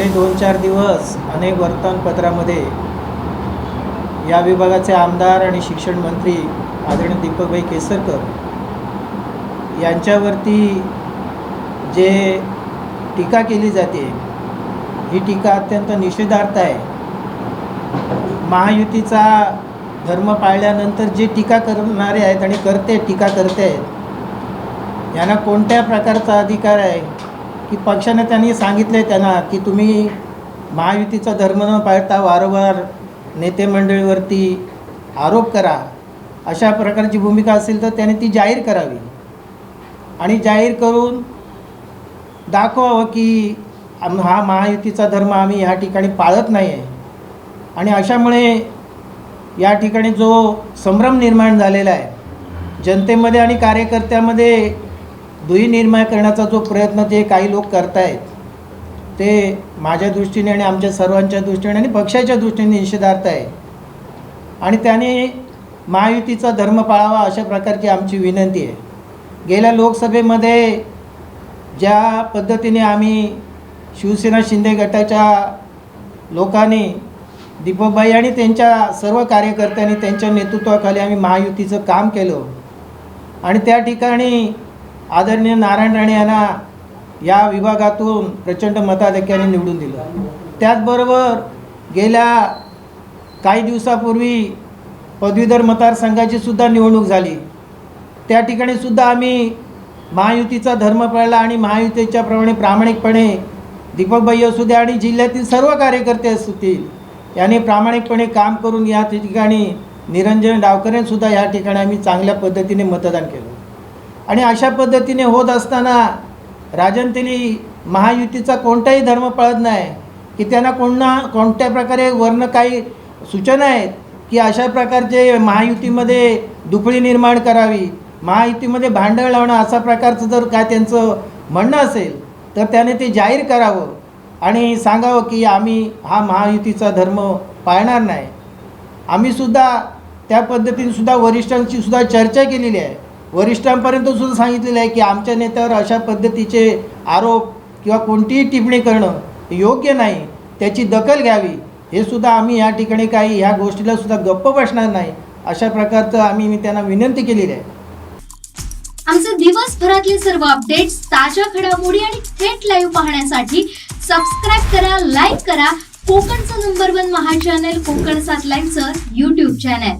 गेले दोन चार दिवस अनेक वर्तमानपत्रामध्ये या विभागाचे आमदार आणि शिक्षण मंत्री आदरणीय दीपकभाई केसरकर यांच्यावरती जे टीका केली जाते ही टीका अत्यंत निषेधार्थ आहे. महायुतीचा धर्म पाळल्यानंतर जे टीका करणारे आहेत आणि करते टीका करते आहेत यांना कोणत्या प्रकारचा अधिकार आहे? की पक्षाने त्यांनी सांगितले त्यांना की तुम्ही महायुतीचा धर्म न पाळता वारंवार नेते मंडळीवरती आरोप करा. अशा प्रकारची भूमिका असेल तर त्याने ती जाहीर करावी. आणि जाहीर करून दाखवावं की हा महायुतीचा धर्म आम्ही ह्या ठिकाणी पाळत नाही आहे आणि अशामुळे या ठिकाणी जो संभ्रम निर्माण झालेला आहे जनतेमध्ये आणि कार्यकर्त्यामध्ये दुही निर्माण करण्याचा जो प्रयत्न ते काही लोक करतायत ते माझ्या दृष्टीने आणि आमच्या सर्वांच्या दृष्टीने आणि पक्षाच्या दृष्टीने निषेधार्थ आहे. आणि त्याने महायुतीचा धर्म पाळावा अशा प्रकारची आमची विनंती आहे. गेल्या लोकसभेमध्ये ज्या पद्धतीने आम्ही शिवसेना शिंदे गटाच्या लोकांनी दीपकबाई आणि त्यांच्या सर्व कार्यकर्त्यांनी त्यांच्या नेतृत्वाखाली आम्ही महायुतीचं काम केलं. आणि त्या ठिकाणी आदरणीय नारायण राणे यांना या विभागातून प्रचंड मताधिक्याने निवडून दिलं. त्याचबरोबर गेल्या काही दिवसापूर्वी पदवीधर मतदारसंघाची सुद्धा निवडणूक झाली. त्या ठिकाणी सुद्धा आम्ही महायुतीचा धर्म पाळला आणि महायुतीच्या प्रमाणे प्रामाणिकपणे दीपकबाई असू द्या आणि जिल्ह्यातील सर्व कार्यकर्ते असतील यांनी प्रामाणिकपणे काम करून या ठिकाणी निरंजन डावकरेंसुद्धा या ठिकाणी आम्ही चांगल्या पद्धतीने मतदान केलं. आणि अशा पद्धतीने होत असताना राजनतेली महायुतीचा कोणताही धर्म पळत नाही की त्यांना कोणना कोणत्या प्रकारे वर्ण काही सूचना आहेत की अशा प्रकारचे महायुतीमध्ये दुपळी निर्माण करावी महायुतीमध्ये भांडण लावणं असा प्रकारचं जर काय त्यांचं म्हणणं असेल तर त्याने ते जाहीर करावं आणि सांगावं की आम्ही हा महायुतीचा धर्म पाळणार नाही. आम्हीसुद्धा त्या पद्धतीने सुद्धा वरिष्ठांची सुद्धा चर्चा केलेली आहे. वरिष्ठांपर्यंत सुद्धा सांगितलेलं आहे की आमच्या नेत्यावर अशा पद्धतीचे आरोप किंवा कोणतीही टिप्पणी करणं योग्य नाही त्याची दखल घ्यावी. हे सुद्धा आम्ही या ठिकाणी काही ह्या गोष्टीला सुद्धा गप्प बसणार नाही अशा प्रकारचं आम्ही त्यांना विनंती केलेली आहे. आमचे दिवसभरातले सर्व अपडेट्स ताज्या घडामोडी आणि थेट लाईव्ह पाहण्यासाठी सबस्क्राईब करा लाईक करा. कोकणचं number one Maha channel Konkan सात लाईनचं युट्यूब चॅनल